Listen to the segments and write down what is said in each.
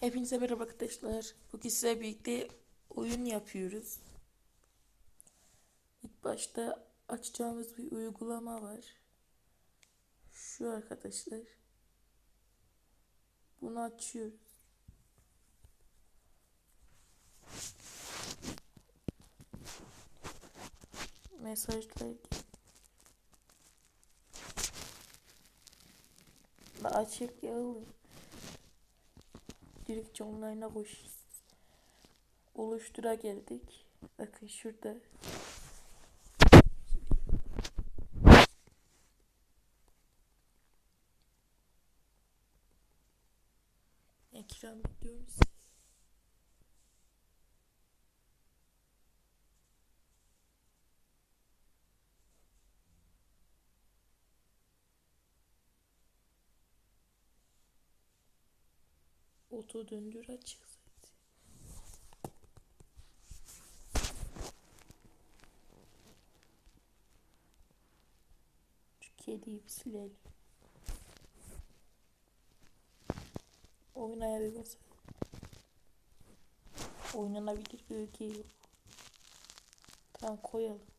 Hepinize merhaba arkadaşlar. Bugün size birlikte oyun yapıyoruz. İlk başta açacağımız bir uygulama var. Şu arkadaşlar. Bunu açıyoruz. Mesajlar Da açık ya oğlum. Direkt online'a koş. Oluştura geldik. Bakın şurada. Ekran biliyoruz. Oto döndür açık zaten. Şu kediyi bir silelim. Oynaya bir basalım. Oynanabilir öge yok. Tamam koyalım.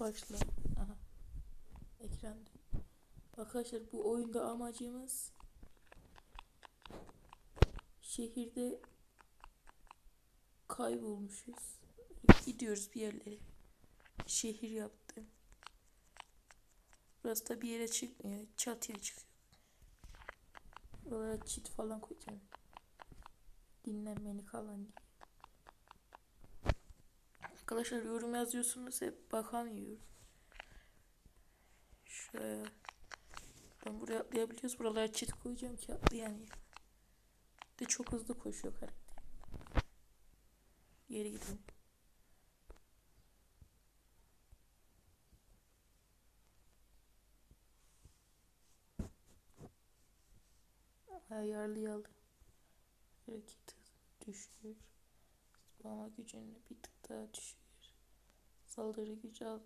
Başla. Aha. Ekranda. Arkadaşlar bu oyunda amacımız şehirde kaybolmuşuz. Gidiyoruz bir yerlere. Şehir yaptım. Burası da bir yere çıkmıyor. Çatıya çıkıyor. Buralara çit falan koyacağım. Dinlenmeni falan diye. Arkadaşlar yorum yazıyorsunuz hep bakamıyorum. Şuraya. Ben buraya atlayabiliyoruz. Buralara çit koyacağım ki atlayamıyor. De çok hızlı koşuyor karakter. Geri gidelim. Ayarlayalım. Hareket düşür. Zıplama gücünü bir tık daha düşür. Saldırı gücü al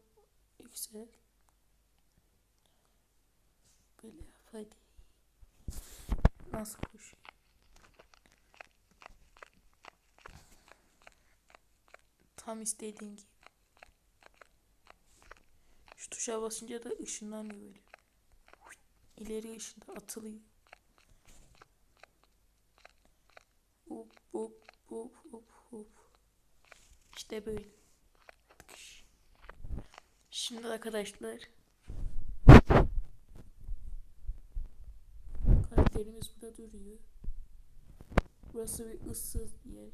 yüksel. Böyle yap hadi. Nasıl koşuyor? Tam istediğin gibi. Şu tuşa basınca da ışınlanıyor böyle. İleri ışında atılıyor. İşte böyle. Şimdi arkadaşlar karakterimiz burada duruyor. Burası bir ıssız bir yer.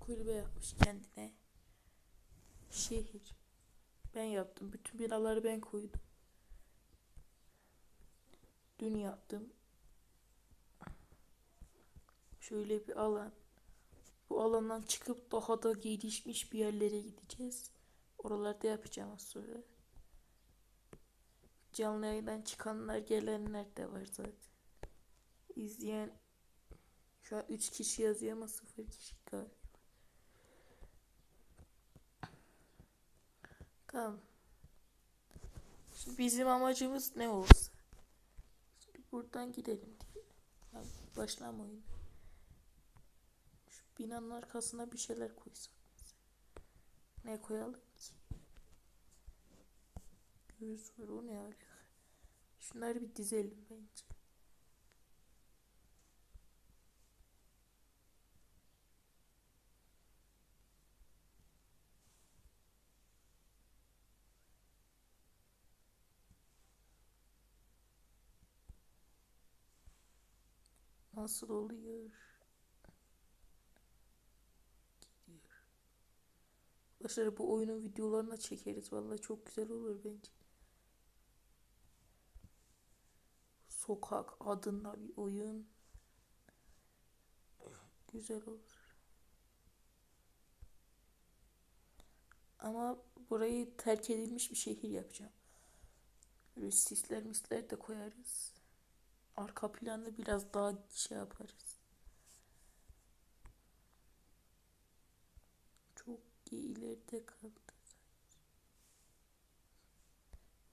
Kulübe yapmış kendine. Şehir. Ben yaptım. Bütün binaları ben koydum. Dün yaptım. Şöyle bir alan. Bu alandan çıkıp daha da gelişmiş bir yerlere gideceğiz. Oralarda yapacağım az sonra. Canlı yayından çıkanlar gelenler de var zaten. İzleyen şu an 3 kişi yazıyor ama 0 kişi galiba. Tamam. Bizim amacımız ne olsa. Şimdi buradan gidelim. Başlama oyunu. Binanın arkasına bir şeyler koysak. Ne koyalım ki? Göz var o ne alaka? Şunları bir dizelim bence. Nasıl oluyor? Arkadaşlar bu oyunun videolarına çekeriz. Vallahi çok güzel olur bence. Sokak adında bir oyun. Güzel olur. Ama burayı terk edilmiş bir şehir yapacağım. Böyle sisler misler de koyarız. Arka planı biraz daha şey yaparız. Çok ileride kaldı.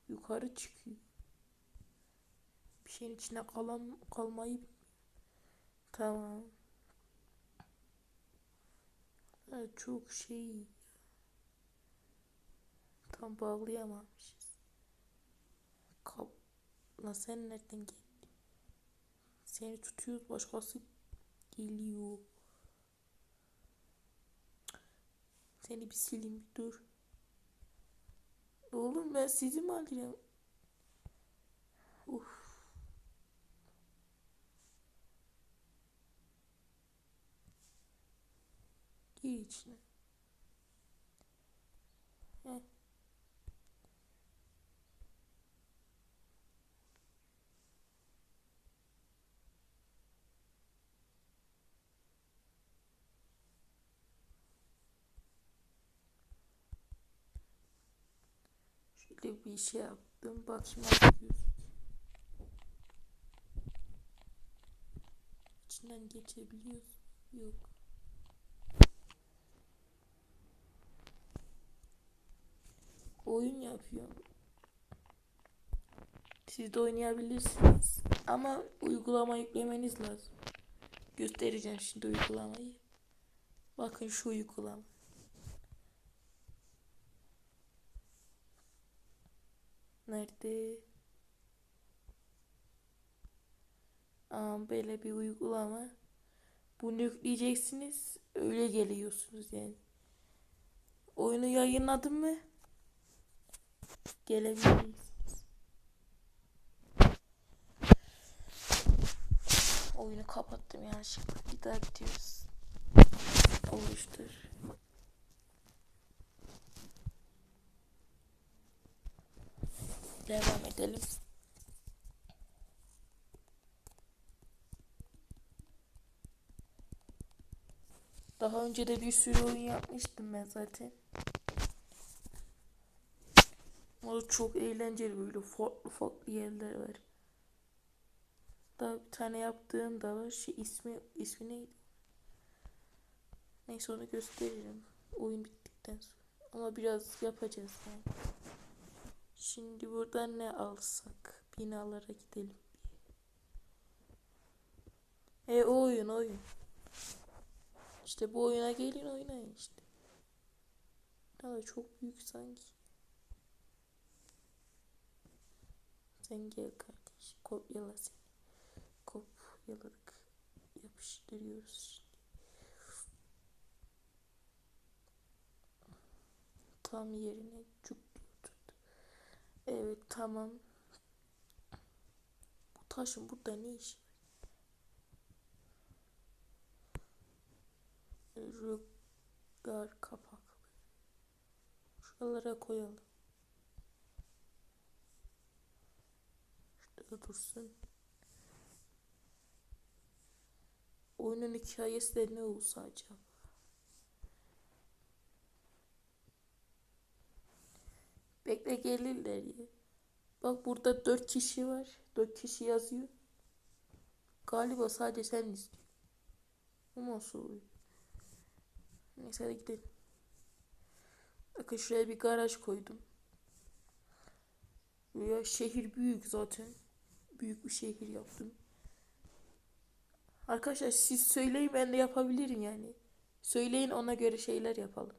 Yukarı çıkıyor. Bir şeyin içine kalan kalmayı Tamam. Ha, çok şey. Tam bağlayamamışız. Kap. Lan sen nereden geldin? Seni tutuyoruz başkası geliyor. Seni bir sileyim bir dur. Oğlum ben sizi mi arıyorum? Uf. Gir içine. Bir şey yaptım. Nasıl gözüküyor. İçinden geçebiliyoruz. Yok. Oyun yapıyorum. Siz de oynayabilirsiniz. Ama uygulama yüklemeniz lazım. Göstereceğim şimdi uygulamayı. Bakın şu uygulama. Nerede? Aa, böyle bir uygulama. Bunu yükleyeceksiniz. Öyle geliyorsunuz yani. Oyunu yayınladım mı? Gelebilirsiniz. Oyunu kapattım yanlışlıkla. Bir daha gidiyoruz. Oluştur. Devam edelim. Daha önce de bir sürü oyun yapmıştım ben zaten. O çok eğlenceli böyle farklı farklı yerler var. Daha bir tane yaptığım da var. Şey ismi ismi neydi? Neyse onu gösteririm. Oyun bittikten sonra. Ama biraz yapacağız yani. Şimdi buradan ne alsak? Binalara gidelim. E oyun oyun. İşte bu oyuna gelin oynayın işte. Daha çok büyük sanki. Sen gel kardeş. Kopyala seni. Kopyaladık. Yapıştırıyoruz. Tam yerine cuk. Evet tamam. Bu taşın burada ne işi? Rüzgar kapaklı. Şuralara koyalım. Şurada dursun. Oyunun hikayesi de ne olsa acaba? Bekle gelirler ya. Bak burada dört kişi var. Dört kişi yazıyor. Galiba sadece sen istiyorsun. Bu nasıl oluyor? Neyse hadi gidelim. Bakın şuraya bir garaj koydum. Ya şehir büyük zaten. Büyük bir şehir yaptım. Arkadaşlar siz söyleyin ben de yapabilirim yani. Söyleyin ona göre şeyler yapalım.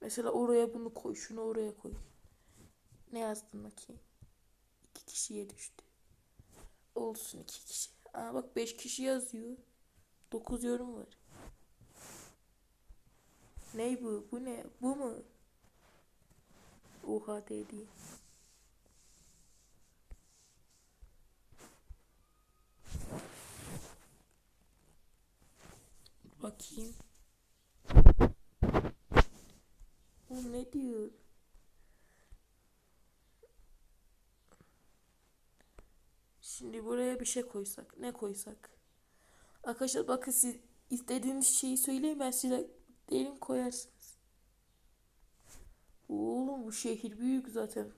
Mesela oraya bunu koy, şunu oraya koy. Ne yazdın bakayım? İki kişiye düştü. Olsun iki kişi. Aa bak beş kişi yazıyor. Dokuz yorum var. Ne bu? Bu ne? Bu mu? Oha dedi. Bakayım. O ne diyor? Şimdi buraya bir şey koysak. Ne koysak? Arkadaşlar bakın siz istediğiniz şeyi söyleyin ben size derim koyarsınız. Oğlum bu şehir büyük zaten.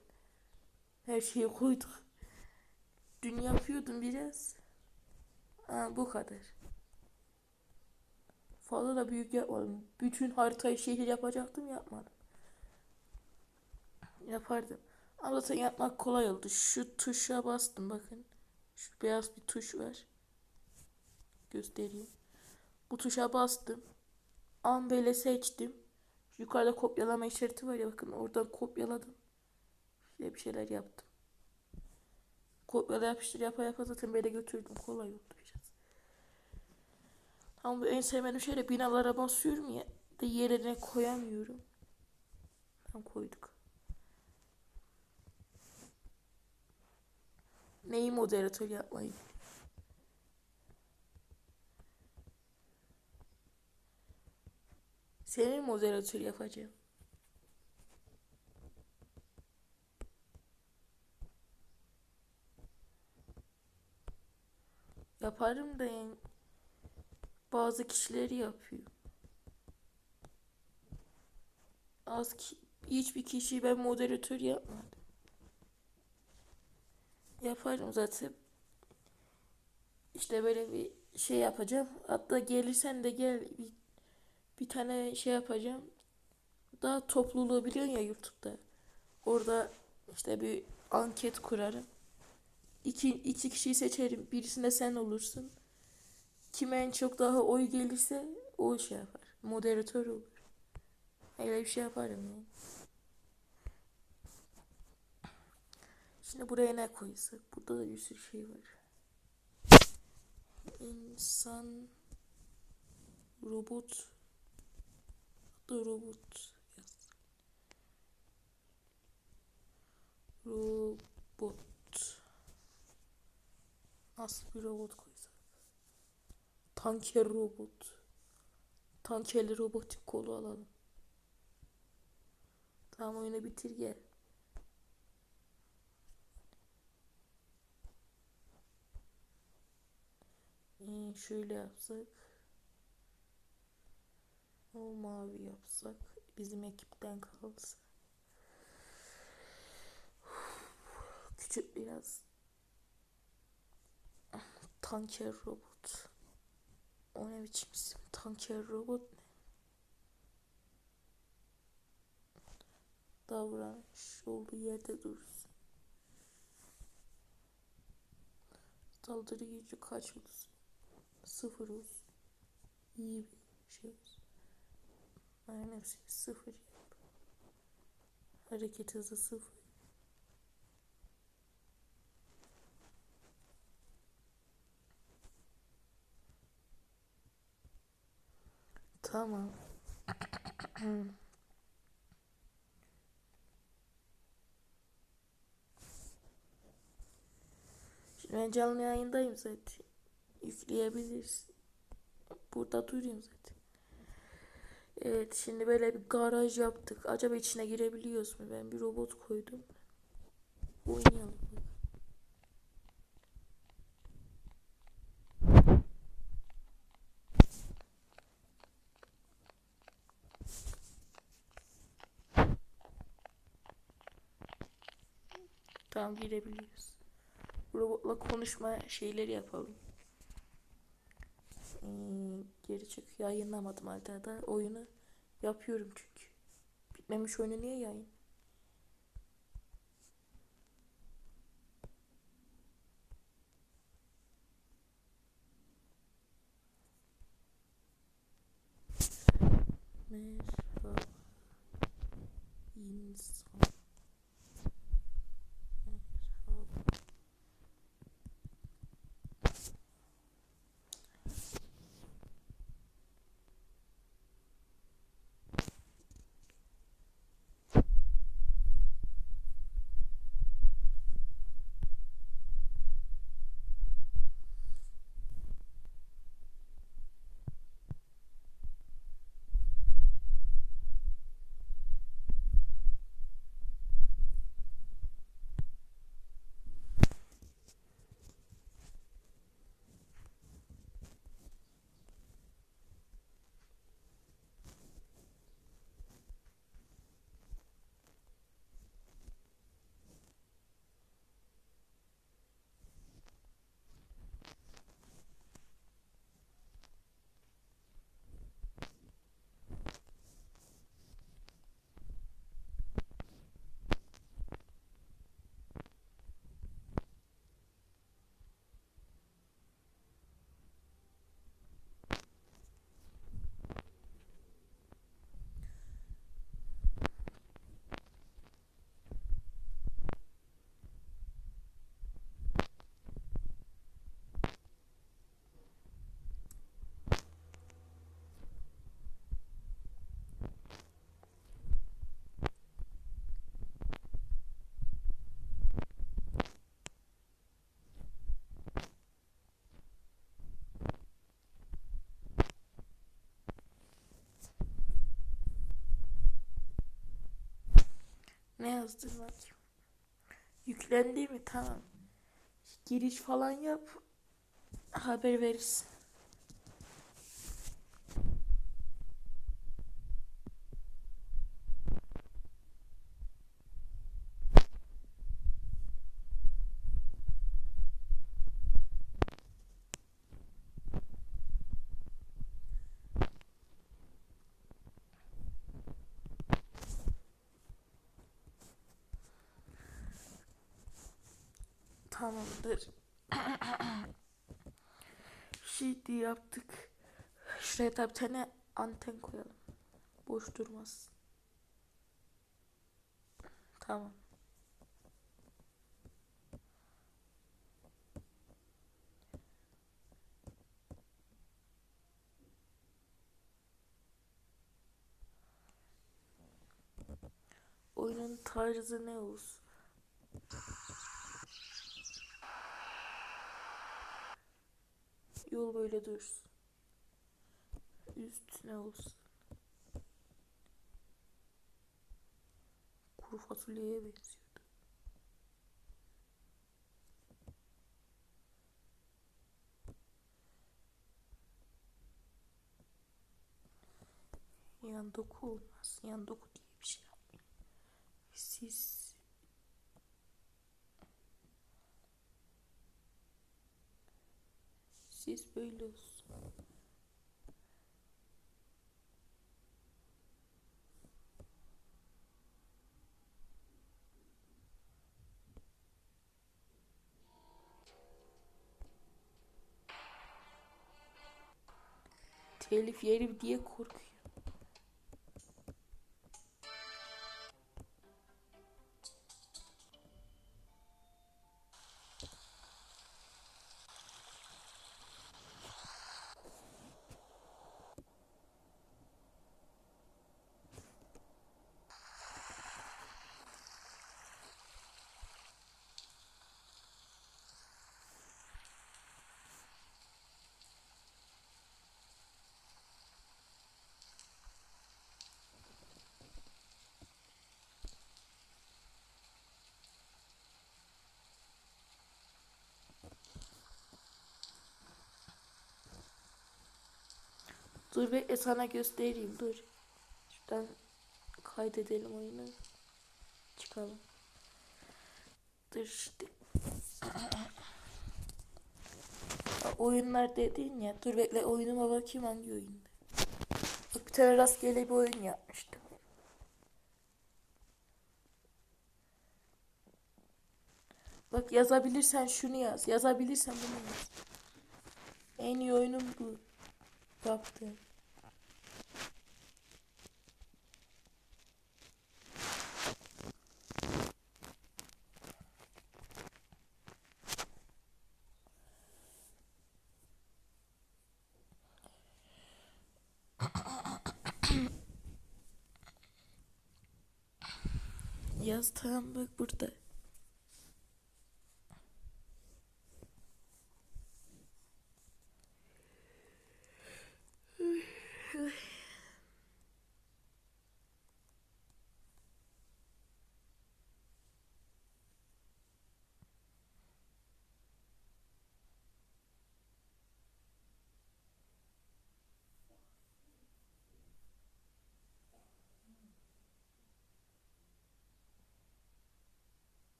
Her şeyi koyduk. Dün yapıyordum biraz. Aa, bu kadar. Fazla da büyük yapmadım. Bütün haritayı şehir yapacaktım yapmadım. Yapardım. Ama zaten yapmak kolay oldu. Şu tuşa bastım bakın. Şu beyaz bir tuş var. Göstereyim. Bu tuşa bastım. An böyle seçtim. Yukarıda kopyalama işareti var ya bakın oradan kopyaladım. Şöyle bir şeyler yaptım. Kopyala yapıştır yapa yapa zaten böyle götürdüm. Kolay oldu biraz. Ama bu en sevmediğim şey binalara basıyorum ya. De yerine koyamıyorum. Tam koyduk. Neyi moderatör yapmayı? Senin moderatör yapacağım. Yaparım da yani bazı kişileri yapıyor. Az ki hiçbir kişiyi ben moderatör yapmadım. Yaparım zaten. İşte böyle bir şey yapacağım. Hatta gelirsen de gel bir, bir tane şey yapacağım. Daha topluluğu biliyorsun ya YouTube'da. Orada işte bir anket kurarım. İki, iki kişiyi seçerim. Birisinde sen olursun. Kime en çok daha oy gelirse o şey yapar. Moderatör olur. Öyle bir şey yaparım yani. Şimdi buraya ne koysak? Burada da bir sürü şey var. İnsan robot da robot yaz. Robot Nasıl bir robot koysak? Tanker robot. Tankerli robotik kolu alalım. Tamam oyunu bitir gel. Ee, şöyle yapsak. O mavi yapsak. Bizim ekipten kalsın. Küçük biraz. Tanker robot. O ne biçim isim? Tanker robot ne? Davranış olduğu yerde dursun. Saldırı gücü kaç olsun? Sıfır olsun. İyi bir şey olsun. Aynen hepsi sıfır yap. Hareket hızı sıfır. Tamam. Şimdi ben canlı yayındayım zaten. Yükleyebilirsin. Burada durayım zaten. Evet şimdi böyle bir garaj yaptık. Acaba içine girebiliyoruz mu? Ben bir robot koydum. Oynayalım. Tamam girebiliyoruz. Robotla konuşma şeyleri yapalım. Ee, geri çık. Yayınlamadım hala da oyunu yapıyorum çünkü. Bitmemiş oyunu niye yayın? Ne yazdın bakayım? Yüklendi mi? Tamam. Giriş falan yap. Haber verirsin. Tamamdır. Şimdi yaptık. Şuraya da bir tane anten koyalım. Boş durmaz. Tamam. Oyunun tarzı ne olsun? Yol böyle dursun. Üstüne olsun. Kuru fasulyeye benziyordu. Yan doku olmaz. Yan doku diye bir şey yapmayın. Siz siz böyle olsun. Telif yerim diye korkuyor. Dur bekle sana göstereyim dur. Şuradan kaydedelim oyunu. Çıkalım. Dur işte. Oyunlar dedin ya. Dur bekle oyunuma bakayım hangi oyunda. Bak bir tane rastgele bir oyun yapmıştım. Bak yazabilirsen şunu yaz. Yazabilirsen bunu yaz. En iyi oyunum bu. Yaptım. Yaz tamam bak burada.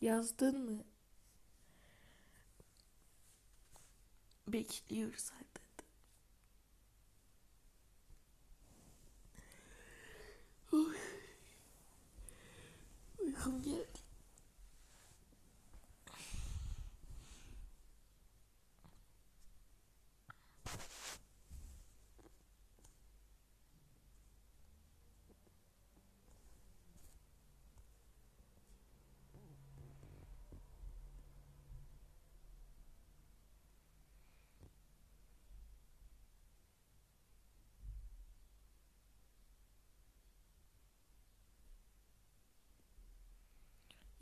Yazdın mı? Bekliyoruz. Uy. Uykum geldi.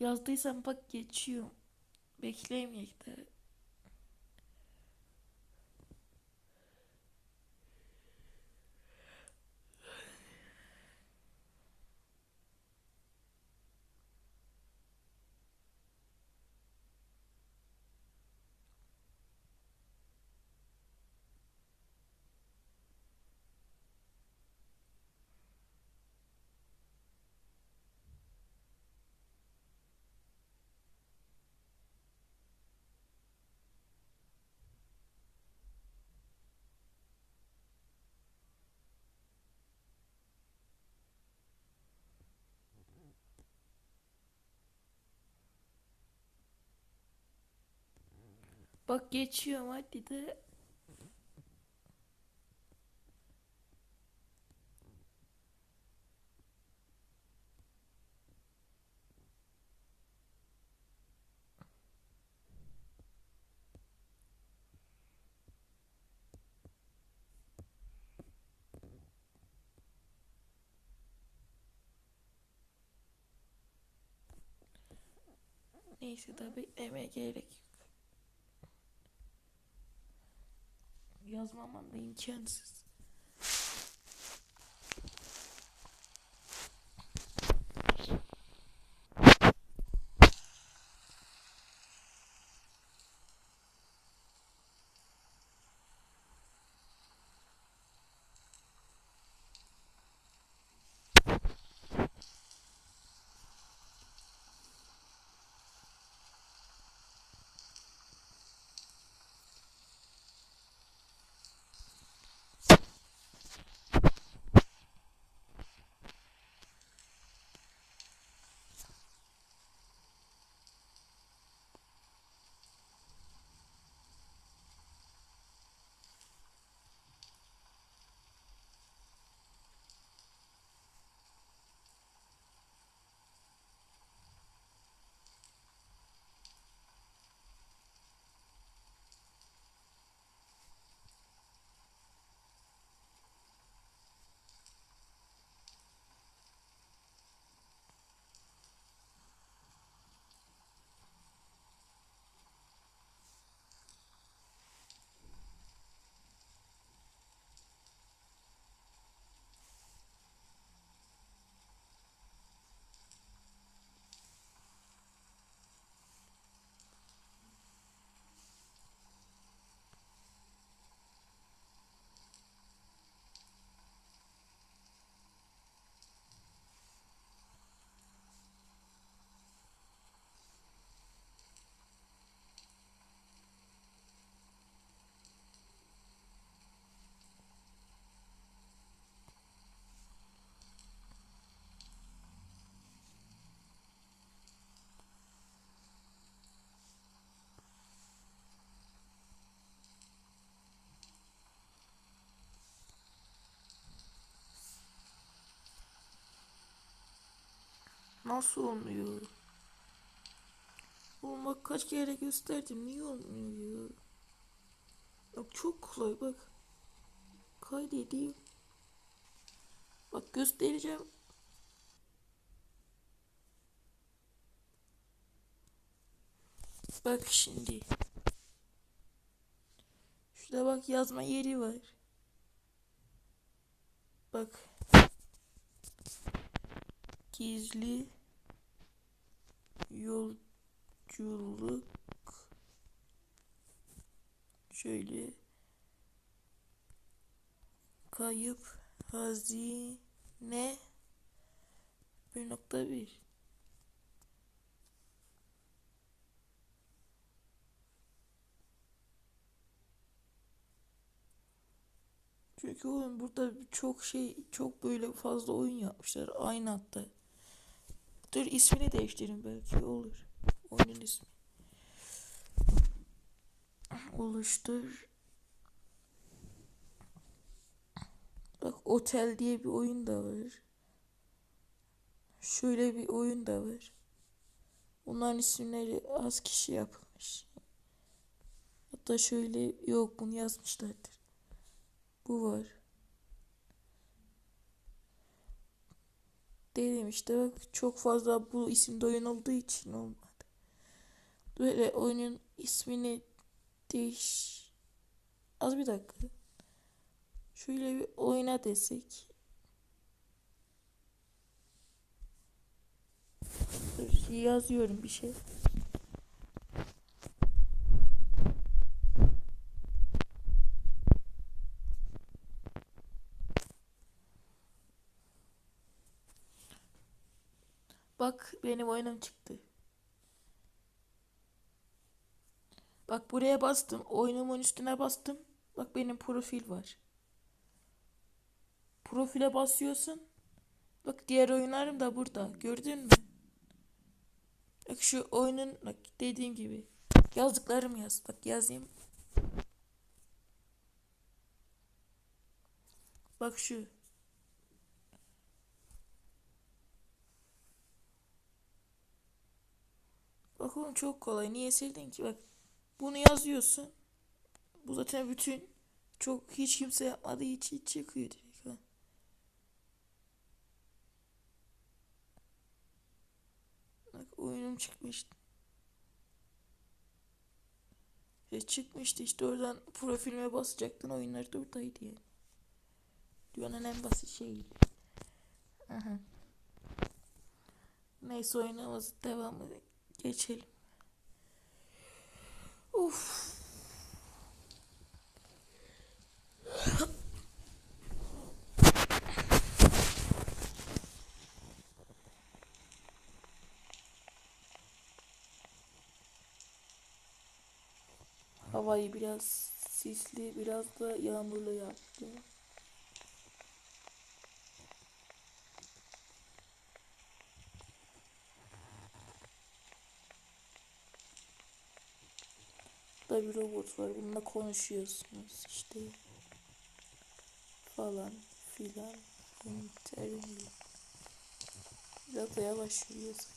Yazdıysan bak geçiyor. Bekleyemeyek de. Bak geçiyorum hadi de. Neyse daha beklemeye gerek yok. Yazmamam da imkansız. Nasıl olmuyor? Oğlum bak kaç kere gösterdim. Niye olmuyor? Bak çok kolay bak. Kaydedeyim. Bak göstereceğim. Bak şimdi. Şurada bak yazma yeri var. Bak. Gizli yolculuk. Şöyle. Kayıp hazine. 1.1 Çünkü oğlum burada çok şey çok böyle fazla oyun yapmışlar. Aynı hatta. Dur ismini değiştirin belki olur. Oyunun ismi. Oluştur. Bak Otel diye bir oyun da var. Şöyle bir oyun da var. Bunların isimleri az kişi yapmış. Hatta şöyle yok bunu yazmışlardır. Bu var. Dedim işte bak çok fazla bu isimde oyun olduğu için olmadı. Böyle oyunun ismini değiş... Az bir dakika. Şöyle bir oyna desek. Yazıyorum bir şey. Bak benim oyunum çıktı. Bak buraya bastım. Oyunumun üstüne bastım. Bak benim profil var. Profile basıyorsun. Bak diğer oyunlarım da burada. Gördün mü? Bak şu oyunun bak dediğim gibi. Yazdıklarım yaz. Bak yazayım. Bak şu. Bak oğlum çok kolay. Niye sevdin ki? Bak bunu yazıyorsun. Bu zaten bütün çok hiç kimse yapmadığı için çıkıyor direkt. Ha. Bak oyunum çıkmıştı. E çıkmıştı işte oradan profilime basacaktın oyunlar da oradaydı yani. Dünyanın en basit şeyi. Aha. Neyse oyunumuz devam edelim. Geçelim. Uf. Havayı biraz sisli, biraz da yağmurlu yaptı. Da bir robot var. Bununla konuşuyorsunuz işte. Falan filan. Internet. Biraz da yavaş yürüyorsun.